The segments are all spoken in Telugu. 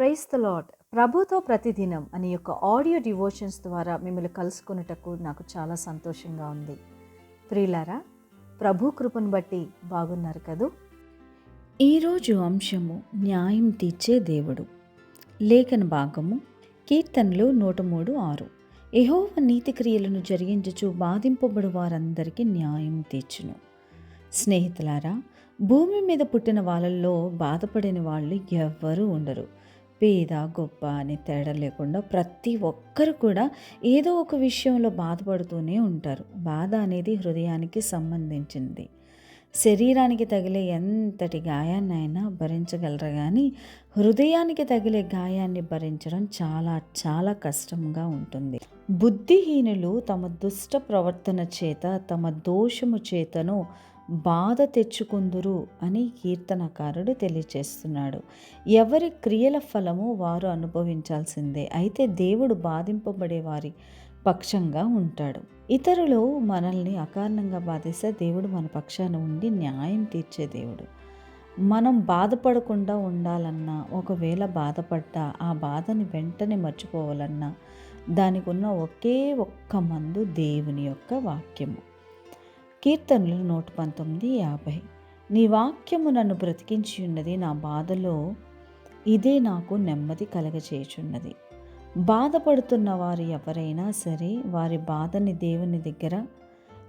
ప్రైస్ ద లాడ్ ప్రభుతో ప్రతిదినం అనే యొక్క ఆడియో డివోషన్స్ ద్వారా మిమ్మల్ని కలుసుకున్నటకు నాకు చాలా సంతోషంగా ఉంది. ప్రియులారా ప్రభు కృపను బట్టి బాగున్నారు కదూ? ఈరోజు అంశము న్యాయం తీర్చే దేవుడు. లేఖన భాగము కీర్తనలు నూట మూడు ఆరు. ఎహోవ నీతి క్రియలను జరిగించుచు బాధింపబడు వారందరికీ న్యాయం తీర్చును. స్నేహితులారా భూమి మీద పుట్టిన వాళ్ళల్లో బాధపడిన వాళ్ళు ఎవ్వరూ ఉండరు. పేద గొప్ప అని తేడా లేకుండా ప్రతి ఒక్కరు కూడా ఏదో ఒక విషయంలో బాధపడుతూనే ఉంటారు. బాధ అనేది హృదయానికి సంబంధించింది. శరీరానికి తగిలే ఎంతటి గాయాన్నైనా భరించగలరు కానీ హృదయానికి తగిలే గాయాన్ని భరించడం చాలా చాలా కష్టంగా ఉంటుంది. బుద్ధిహీనులు తమ దుష్ట ప్రవర్తన చేత తమ దోషము చేతను బాధ తెచ్చుకుందురు అని కీర్తనకారుడు తెలియచేస్తున్నాడు. ఎవరి క్రియల ఫలము వారు అనుభవించాల్సిందే. అయితే దేవుడు బాధింపబడే వారి పక్షంగా ఉంటాడు. ఇతరులు మనల్ని అకారణంగా బాధిస్తే దేవుడు మన పక్షాన ఉండి న్యాయం తీర్చే దేవుడు. మనం బాధపడకుండా ఉండాలన్నా ఒకవేళ బాధపడ్డా ఆ బాధని వెంటనే మర్చిపోవాలన్నా దానికి ఉన్న ఒకే ఒక్క మందు దేవుని యొక్క వాక్యము. కీర్తనలు నూట పంతొమ్మిది యాభై. నీ వాక్యము నన్ను బ్రతికించి ఉన్నది నా బాధలో ఇదే నాకు నెమ్మది కలగచేయుచున్నది. బాధపడుతున్న వారు ఎవరైనా సరే వారి బాధని దేవుని దగ్గర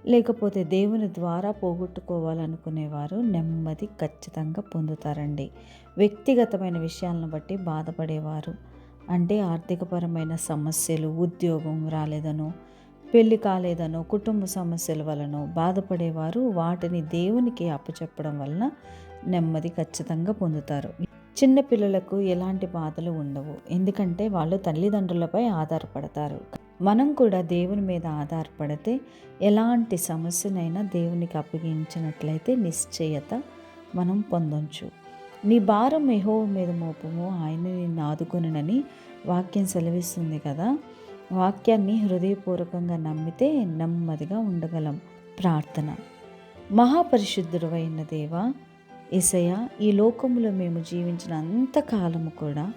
లేకపోతే దేవుని ద్వారా పోగొట్టుకోవాలనుకునేవారు నెమ్మది ఖచ్చితంగా పొందుతారండి. వ్యక్తిగతమైన విషయాలను బట్టి బాధపడేవారు. అంటే ఆర్థికపరమైన సమస్యలు ఉద్యోగం రాలేదనో పెళ్ళి కాలేదనో కుటుంబ సమస్యల వలనో బాధపడేవారు వాటిని దేవునికి అప్పచెప్పడం వలన నెమ్మది ఖచ్చితంగా పొందుతారు. చిన్నపిల్లలకు ఎలాంటి బాధలు ఉండవు. ఎందుకంటే వాళ్ళు తల్లిదండ్రులపై ఆధారపడతారు. మనం కూడా దేవుని మీద ఆధారపడితే ఎలాంటి సమస్యనైనా దేవునికి అప్పగించినట్లయితే నిశ్చయత మనం పొందొచ్చు. నీ భారం ఎహో మీద మోపము ఆయన నిన్ను ఆదుకునని వాక్యం సెలవిస్తుంది కదా. వాక్యాన్ని హృదయపూర్వకంగా నమ్మితే నెమ్మదిగా ఉండగలం. ప్రార్థన. మహాపరిశుద్ధుడు అయిన దేవ ఇసయ ఈ లోకములో మేము జీవించిన అంతకాలము కూడా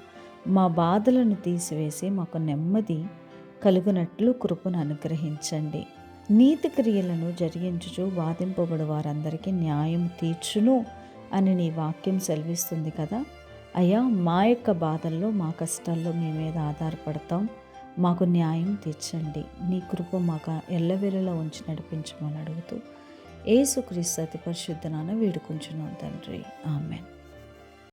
మా బాధలను తీసివేసి మాకు నెమ్మది కలుగునట్లు కృపను అనుగ్రహించండి. నీతి క్రియలను జరిగించుచు బాధింపబడు వారందరికీ న్యాయం తీర్చును అని నీ వాక్యం సెలవిస్తుంది కదా. అయ్యా మా యొక్క బాధల్లో మా కష్టాల్లో మీ మీద ఆధారపడతాం. మాకు న్యాయం తీర్చండి నీ కృప మాకు ఎల్లవేళలా ఉంచి నడిపించమని అడుగుతూ ఏసుక్రీస్తు అతి పరిశుద్ధనాన వేడుకుంటున్నాం తండ్రి. ఆమెన్.